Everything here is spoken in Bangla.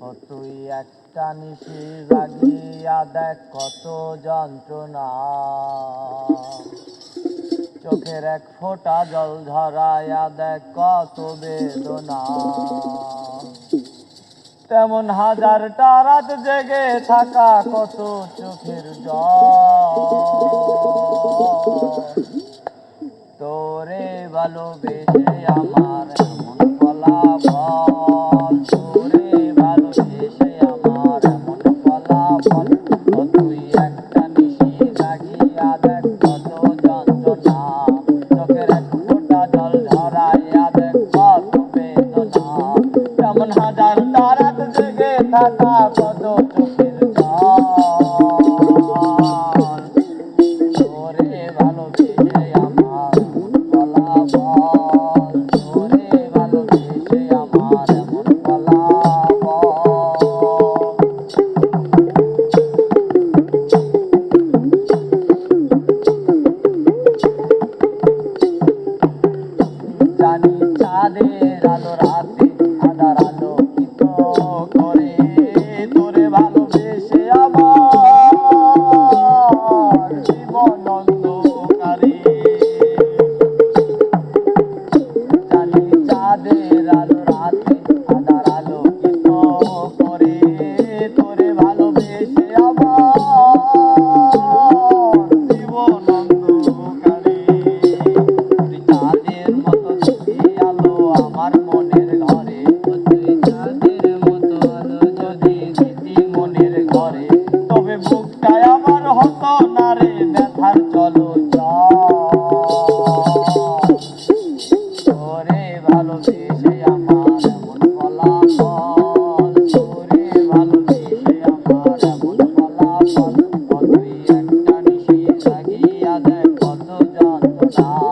তুই একটা নিশি রাগিয়া দেখ কত যন্ত্রণা। চোখের এক ফোঁটা জল ধরাইয়া দেখ কত বেদনা। তেমন হাজারটা রাত জেগে থাকা কত চোখের জল। তোরে ভালোবেসে আমার থাকা কত চোখে Oh.